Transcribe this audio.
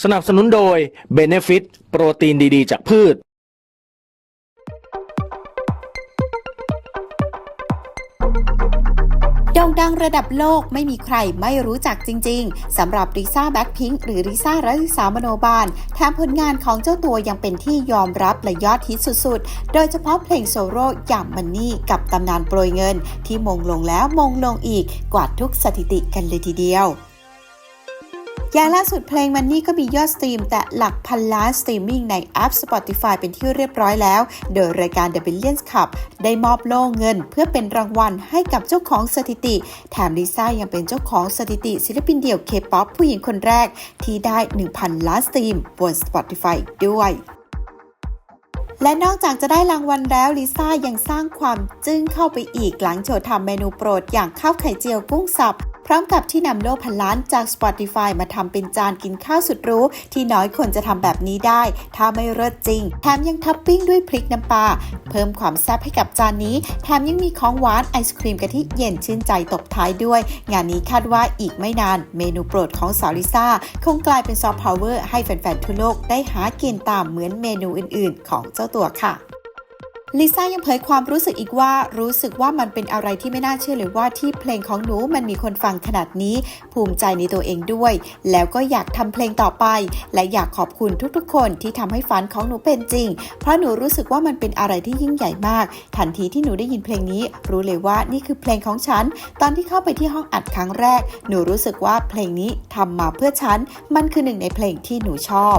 สนับสนุนโดย Benefit โปรตีนดีๆ จากพืช โด่งดังระดับโลกไม่มีใครไม่รู้จักจริง ๆ สำหรับริซ่าแบ็คพิงค์หรือริซ่ารัลิสามโนบาลแถมผลงานของเจ้าตัวยังเป็นที่ยอมรับและยอดฮิตสุดๆ โดยเฉพาะเพลงโซโล่อย่างมันนี่กับตำนานโปรยเงิน ที่มงลงแล้วมงลงอีกกวาดทุกสถิติกันเลยทีเดียว อย่างล่าสุดเพลงมันนี่ก็มียอดสตรีม แต่หลักพันล้านสตรีมมิ่งในแอป Spotify เป็นที่เรียบร้อยแล้ว โดยรายการ The Billions Cup ได้มอบโล่เงิน เพื่อเป็นรางวัลให้กับเจ้าของสถิติ แถมลิซ่ายังเป็นเจ้าของสถิติ ศิลปินเดี่ยว K-POP ผู้หญิงคนแรก ที่ได้ 1,000 ล้านสตรีมบน Spotify อีกด้วยและนอกจากจะได้รางวัลแล้วลิซ่ายังสร้างความจึ้งเข้าไปอีกหลังโชว์ทำเมนูโปรดอย่างข้าวไข่เจียวกุ้งสับ ร้อมกับที่นำโล่พันล้านจาก Spotify มาทำเป็นจานกินข้าวสุดรู้ ที่น้อยคนจะทำแบบนี้ได้ ถ้าไม่เลิศจริง แถมยังท็อปปิ้งด้วยพริกน้ำปลาเพิ่มความแซ่บให้กับจานนี้ แถมยังมีของหวานไอศครีมกะทิเย็นชื่นใจตบท้ายด้วย งานนี้คาดว่าอีกไม่นาน เมนูโปรดของสาวลิซ่าคงกลายเป็นซอฟต์พาวเวอร์ให้แฟนๆทั่วโลกได้หากินตามเหมือนเมนูอื่นๆ ของเจ้าตัวค่ะ ลิซ่ายังเผยความรู้สึกอีกว่ารู้สึกว่ามันเป็นอะไรที่ไม่น่าเชื่อเลยว่าที่เพลงของหนูมันมีคนฟังขนาดนี้ ภูมิใจในตัวเองด้วย แล้วก็อยากทำเพลงต่อไป และอยากขอบคุณทุกๆ คนที่ทำให้ฝันของหนูเป็นจริง เพราะหนูรู้สึกว่ามันเป็นอะไรที่ยิ่งใหญ่มาก ทันทีที่หนูได้ยินเพลงนี้ รู้เลยว่านี่คือเพลงของฉัน ตอนที่เข้าไปที่ห้องอัดครั้งแรก หนูรู้สึกว่าเพลงนี้ทำมาเพื่อฉัน มันคือหนึ่งในเพลงที่หนูชอบ